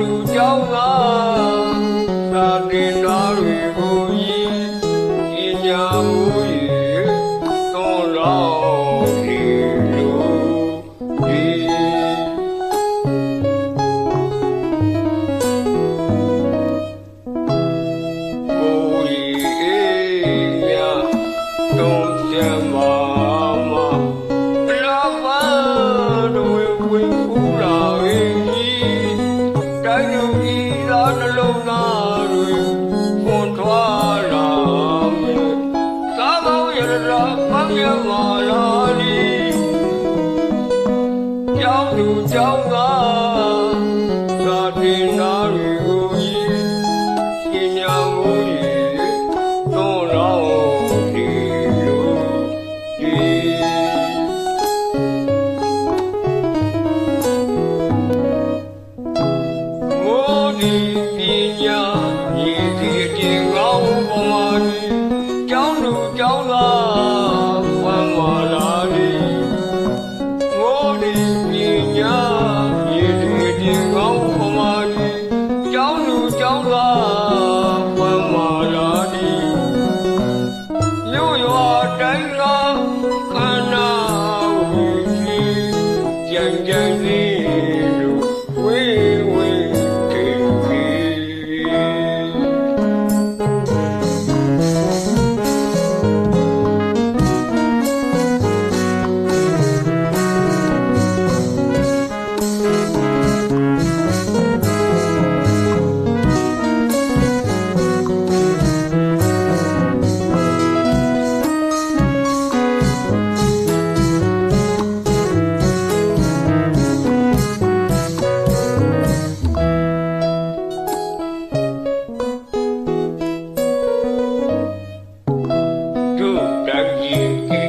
လူကြောင့်သာသာတင်တော်တွေကိုဤကြမှု၏သွန်တော် ကြောင်းသာသာထေနာရီကိုဤရှင်ညာကိုဤသွန်တော်ဒီလိုဒီမောဒီပညာရည်ဒီအတင်ကောင်းပေါ်မှာဒီကြောင်းလူကြောင်းသာဝမ်းမာလာဒီမောဒီ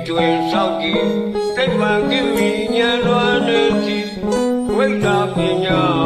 တွင်ဆောက်ကြည့်စိတ်မှန်ကိမိညာလွန်နေကြည့်ဝိတ္တပညာ